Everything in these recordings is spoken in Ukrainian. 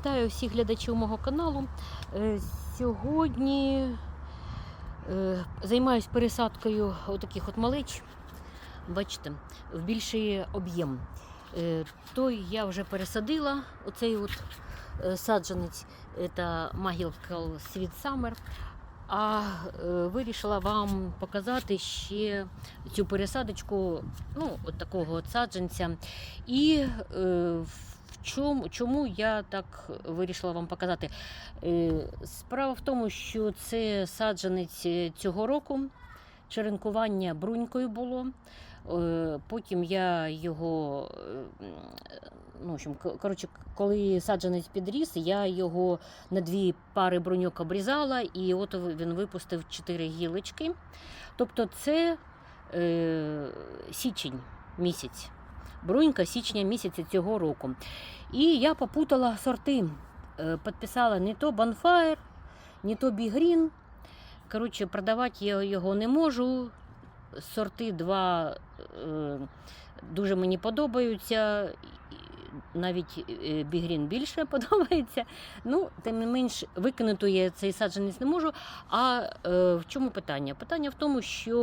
Вітаю всіх глядачів мого каналу. Е, Сьогодні е, займаюся пересадкою отаких от малеч. Бачите, в більший об'єм. Е, Той я вже пересадила, оцей от саджанець, це Магілкал Sweet Summer. А вирішила вам показати ще цю пересадочку, ну, от такого от саджанця. І е, чому, чому я так вирішила вам показати? Е, Справа в тому, що це саджанець е, цього року. Черенкування брунькою було. Е, Потім я його, ну, в общем, коротше, коли саджанець підріс, я його на дві пари бруньок обрізала, і от він випустив чотири гілочки. Тобто це е, січень місяць. Брунька січня місяця цього року. І я попутала сорти. Е, Підписала не то Bonfire, не то Бігрін. Коротше, продавати я його не можу. Сорти два е, дуже мені подобаються. Навіть е, Бігрін більше подобається. Ну, тим не менш, викинути я цей саджанець не можу. А е, в чому питання? Питання в тому, що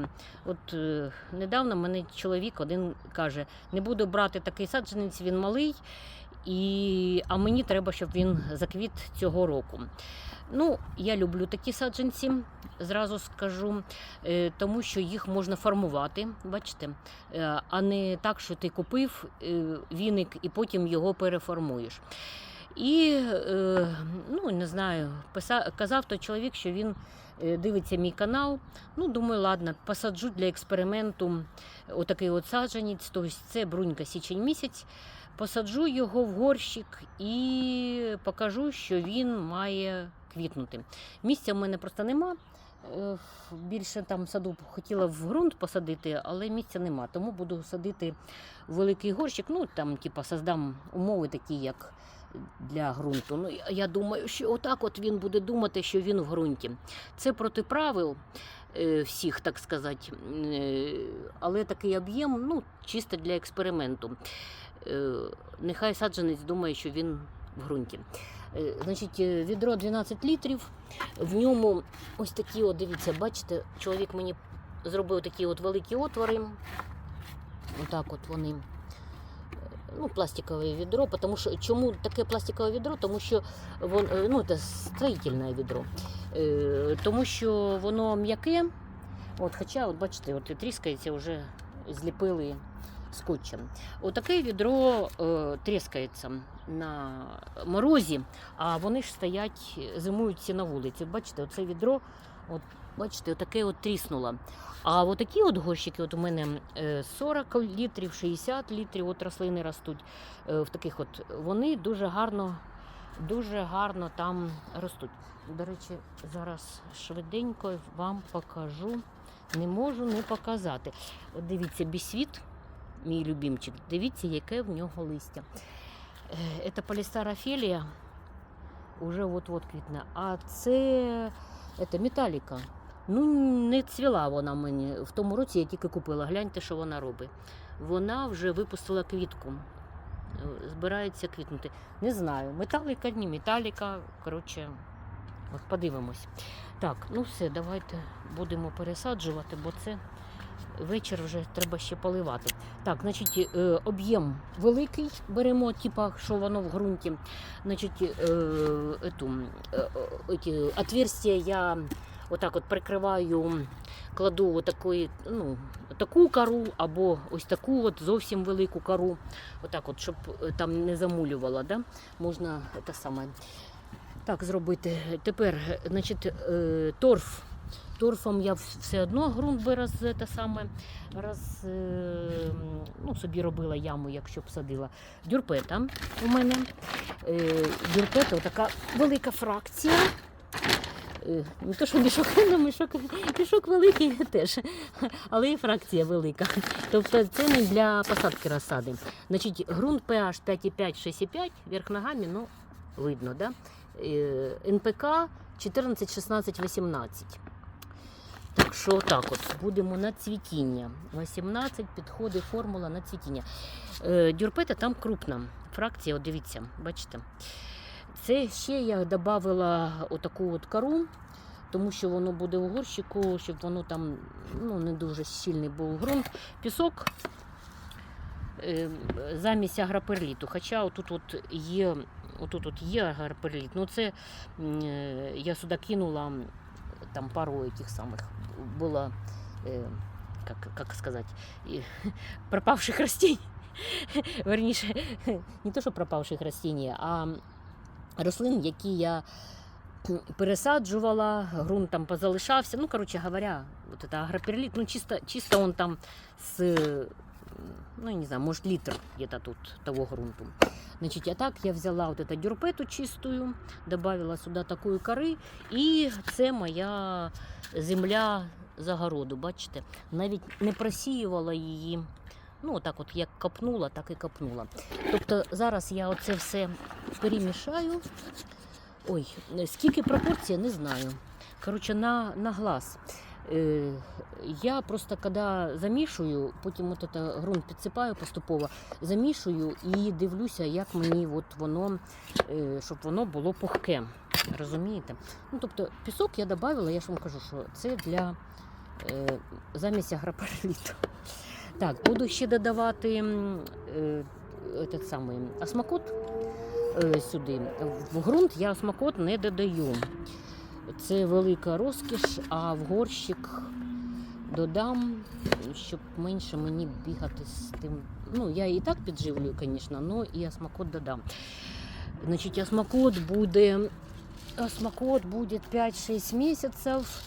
е, от е, недавно мене чоловік один каже: не буду брати такий саджанець, він малий, і, а мені треба, щоб він заквіт цього року. Ну, я люблю такі саджанці, зразу скажу, е, тому що їх можна формувати, бачите, е, а не так, що ти купив е, віник і потім його переформуєш. І ну, не знаю, писав, казав той чоловік, що він дивиться мій канал. Ну, думаю, ладно, посаджу для експерименту отакий от саджанець, тобто це брунька січень місяць. Посаджу його в горщик і покажу, що він має квітнути. Місця в мене просто нема. Більше там саду хотіла в ґрунт посадити, але місця нема. Тому буду садити великий горщик. Ну там, типа, создам умови такі, як для ґрунту. Ну, я- я думаю, що отак от він буде думати, що він в ґрунті. Це проти правил е, всіх, так сказати. Е, Але такий об'єм, ну, чисто для експерименту. Е, Нехай саджанець думає, що він в ґрунті. Е, Значить, е, відро 12 літрів. В ньому ось такі, от, дивіться, бачите, чоловік мені зробив такі от великі отвори. Отак от вони. Е, Ну, пластикове відро, тому що чому таке пластикове відро? Тому що вон, ну, це строїтельне відро. Тому що воно м'яке. От, хоча, от бачите, от тріскається, вже зліпили скотчем. Отаке відро е, тріскається на морозі, а вони ж стоять, зимують всі на вулиці. Бачите, оце відро, от, бачите, отаке от тріснуло. А отакі от горщики, от у мене е, 40 літрів, 60 літрів, от рослини ростуть. е, В таких от вони дуже гарно, дуже гарно там ростуть. До речі, зараз швиденько вам покажу. Не можу не показати. От дивіться, бісвіт, мій любимчик, дивіться, яке в нього листя. Е, Це полістарафілія, уже от-от квітне. А це, це металіка. Ну, не цвіла вона мені. В тому році я тільки купила. Гляньте, що вона робить. Вона вже випустила квітку. Е, Збирається квітнути. Не знаю, металіка, ні металіка. Коротше, от подивимось. Так, ну все, давайте будемо пересаджувати, бо це вечір вже треба ще поливати. Так, значить, е, об'єм великий беремо, типа, що воно в ґрунті. Значить, е, ету, е, е, ті, отверстия я отак от прикриваю, кладу отакої, ну, таку кару або ось таку от зовсім велику кару. Отак от, щоб там не замулювала. Да? Можна те саме. Так, зробити. Тепер, значить, торф. Торфом я все одно ґрунт би роз, те саме, роз, е, ну, собі робила яму, якщо б садила. Дюрпета у мене. Е, дюрпета така велика фракція. Е, Не то, що мішок, ну, мішок, мішок великий теж, але і фракція велика. Тобто це не для посадки розсади. Значить, ґрунт pH 5,5, 6,5, верх ногами, ну, видно, да? Е, НПК 14, 16, 18. Так що так от будемо на цвітіння. 18 підходить формула на цвітіння. Е, Дюрпета там крупна фракція, от дивіться, бачите. Це ще я додавала отаку от кору, тому що воно буде у горщику, щоб воно там ну, не дуже сильний був ґрунт. Пісок е, замість агроперліту. Хоча отут от є, отут от є агроперліт. Ну це е, я сюди кинула там пару тих самих було, е, как, как сказать, і, пропавших растений. Верніше, не то, що пропавших растений, а рослин, які я пересаджувала, ґрунт там позалишався. Ну, коротше говоря, вот это агроперлит, ну, чисто, чисто он там м, ну, не знаю, может, литр где-то тут того грунту. Значить, а так я взяла вот эту дюрпету чистую, добавила сюди такої кори, і це моя земля загороду, бачите? Навіть не просіювала її. Ну, отак от як копнула, так і копнула. Тобто зараз я оце все перемішаю. Ой, скільки пропорцій, не знаю. Коротше, на, на глаз. Е, я просто коли замішую, потім от это ґрунт підсипаю поступово, замішую і дивлюся, як мені от воно, щоб воно було пухке. Розумієте? Ну, тобто пісок я додавала, я ж вам кажу, що це для е, замість агроперліту. Так, буду ще додавати е, этот самий осмокот е, сюди. В ґрунт я осмокот не додаю. Це велика розкіш, а в горщик додам, щоб менше мені бігати з тим. Ну, я і так підживлюю, звісно, але і осмокот додам. Значить, осмокот буде, осмокот буде 5-6 місяців.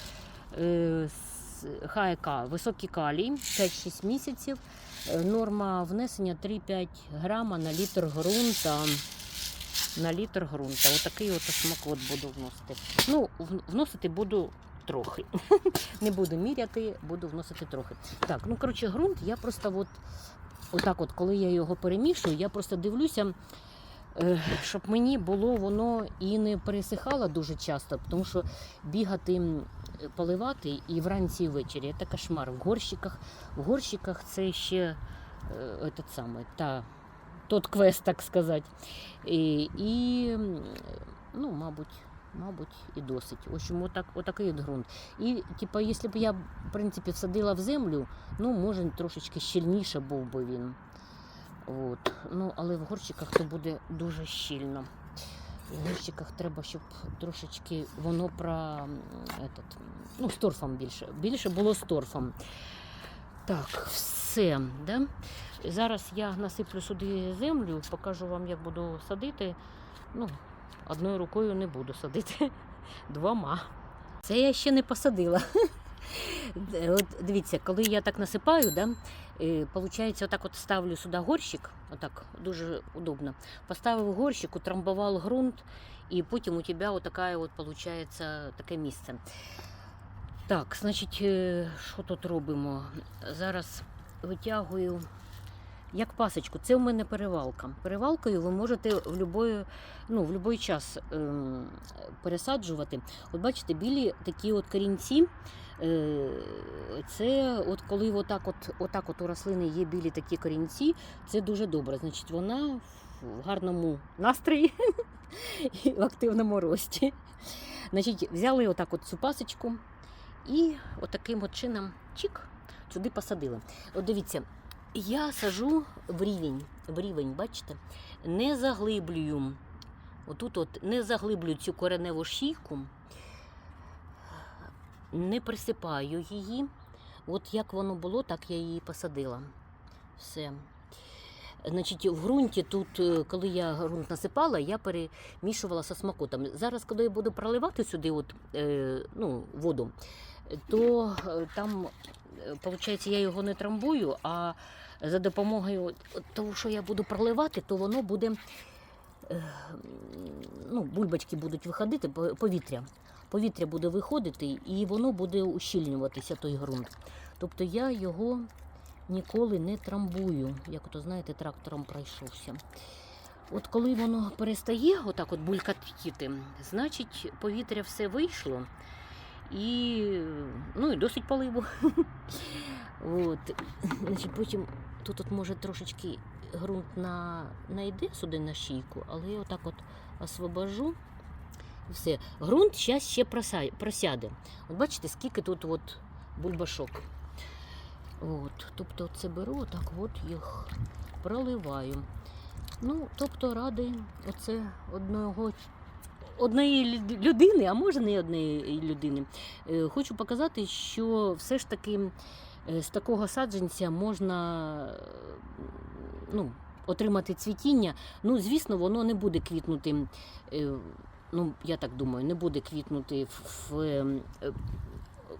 Е, ХК, високий калій, 5-6 місяців. Е, Норма внесення 3-5 грама на літр ґрунта. На літр ґрунта. Отакий от осмокот буду вносити. Ну, вносити буду трохи. Не буду міряти, буду вносити трохи. Так, ну коротше, ґрунт я просто от, отак, от, коли я його перемішую, я просто дивлюся, е, щоб мені було воно і не пересихало дуже часто, тому що бігати поливати і вранці, і ввечері це кошмар. В горщиках, в горщиках це ще е, та, тот квест, так сказати. І, і ну, мабуть, мабуть, і досить. В общем, отак, отакий от ґрунт. І, типа, якщо б я, в принципі, всадила в землю, ну, може, трошечки щільніше був би він. От. Ну, але в горщиках то буде дуже щільно. В горщиках треба, щоб трошечки воно про этот, ну, з торфом більше. Більше було з торфом. Так, все. Да? Зараз я насиплю сюди землю, покажу вам, як буду садити. Ну, одною рукою не буду садити, двома. Це я ще не посадила. От дивіться, коли я так насипаю, да, е, получається, отак от ставлю сюди горщик, отак дуже удобно. Поставив горщик, утрамбував ґрунт, і потім у тебе отака от, получається, таке місце. Так, значить, е, що тут робимо? Зараз витягую як пасочку. Це у мене перевалка. Перевалкою ви можете в будь-який ну, в будь-який час ем, пересаджувати. От бачите, білі такі от корінці. Е, Це от коли отак от, отак от у рослини є білі такі корінці, це дуже добре. Значить, вона в гарному настрої і в активному рості. Значить, взяли отак от цю пасочку і отаким от чином чик, сюди посадили. От дивіться, я сажу в рівень, в рівень, бачите, не заглиблюю. Отут от не заглиблюю цю кореневу шийку, не присипаю її. От як воно було, так я її посадила. Все. Значить, в ґрунті тут, е, коли я ґрунт насипала, я перемішувала со смакотом. Зараз, коли я буду проливати сюди от, е, ну, воду, то е, там, виходить, я його не трамбую, а за допомогою того, що я буду проливати, то воно буде, е, ну, бульбочки будуть виходити, повітря. Повітря буде виходити і воно буде ущільнюватися, той ґрунт. Тобто я його ніколи не трамбую, як ото, знаєте, трактором пройшовся. От коли воно перестає отак от булькатіти, значить повітря все вийшло і, ну, і досить поливу. От. Значить, потім тут от може трошечки ґрунт на, найде сюди на шийку, але я отак от освобожу. І все. Ґрунт зараз ще просяде. От бачите, скільки тут от бульбашок. От, тобто це беру, так от їх проливаю. Ну, тобто ради оце одного, одної людини, а може не однієї людини. Е, Хочу показати, що все ж таки е, з такого саджанця можна е, ну, отримати цвітіння. Ну, звісно, воно не буде квітнути. е, Ну, я так думаю, не буде квітнути в, в, е,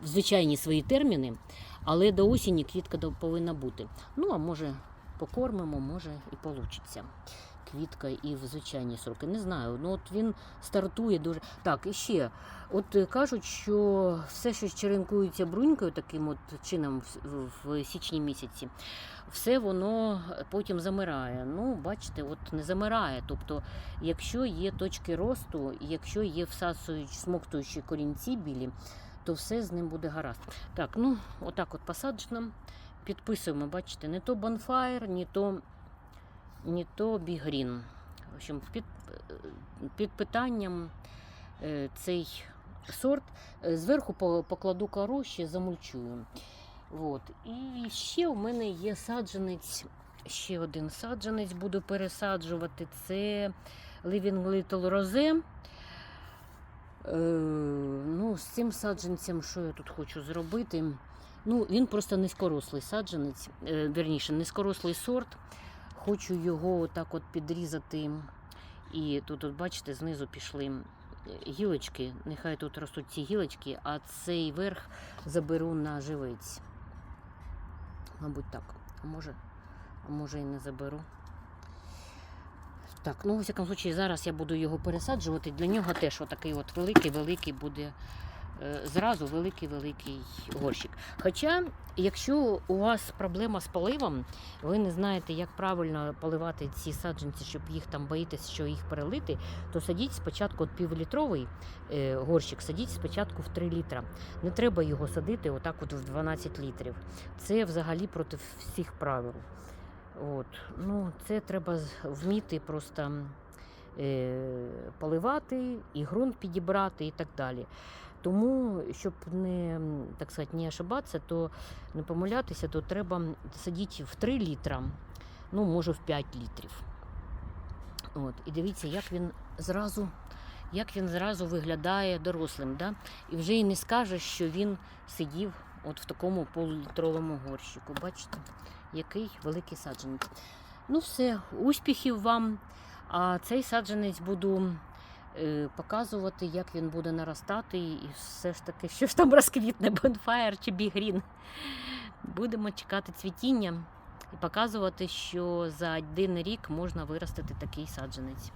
в звичайні свої терміни, але до осені квітка повинна бути. Ну, а може, покормимо, може і получиться. Квітка і в звичайні сроки. Не знаю. Ну от він стартує дуже. Так, і ще. От е, кажуть, що все, що черенкується брунькою, таким от чином в, січні місяці, все воно потім замирає. Ну, бачите, от не замирає. Тобто, якщо є точки росту, якщо є всасуючі, смоктуючі корінці білі, то все з ним буде гаразд. Так, ну отак от посаджено. Підписуємо, бачите, не то Bonfire, ні то, ні то Big В общем, під, під питанням е, цей сорт. Е, Зверху покладу кору, ще замульчую. От. І ще у мене є саджанець, ще один саджанець буду пересаджувати. Це Living Little Rose. Е, ну, з цим саджанцем, що я тут хочу зробити? Ну, він просто низькорослий саджанець, е, вірніше, низькорослий сорт. Хочу його отак от підрізати. І тут, от, бачите, знизу пішли гілочки. Нехай тут ростуть ці гілочки, а цей верх заберу на живець. Мабуть, так. А може, а може і не заберу. Так, ну, у всякому случаї, зараз я буду його пересаджувати. Для нього теж отакий от великий-великий буде зразу великий-великий горщик. Хоча, якщо у вас проблема з поливом, ви не знаєте, як правильно поливати ці саджанці, щоб їх там боїтесь, що їх перелити, то садіть спочатку от півлітровий е, горщик, садіть спочатку в 3 літра. Не треба його садити отак от в 12 літрів. Це взагалі проти всіх правил. От. Ну, це треба вміти просто е, поливати, і ґрунт підібрати і так далі. Тому, щоб не так сказати, не ошибатися, то не помилятися, то треба садити в 3 літра, ну, може, в 5 літрів. От. І дивіться, як він зразу, як він зразу виглядає дорослим. Да? І вже і не скажеш, що він сидів от в такому полулітровому горщику. Бачите? який великий саджанець. Ну, все, успіхів вам. А цей саджанець буду показувати, як він буде наростати, і все ж таки, що ж там розквітне, бонфаєр чи бігрін. Будемо чекати цвітіння і показувати, що за один рік можна виростити такий саджанець.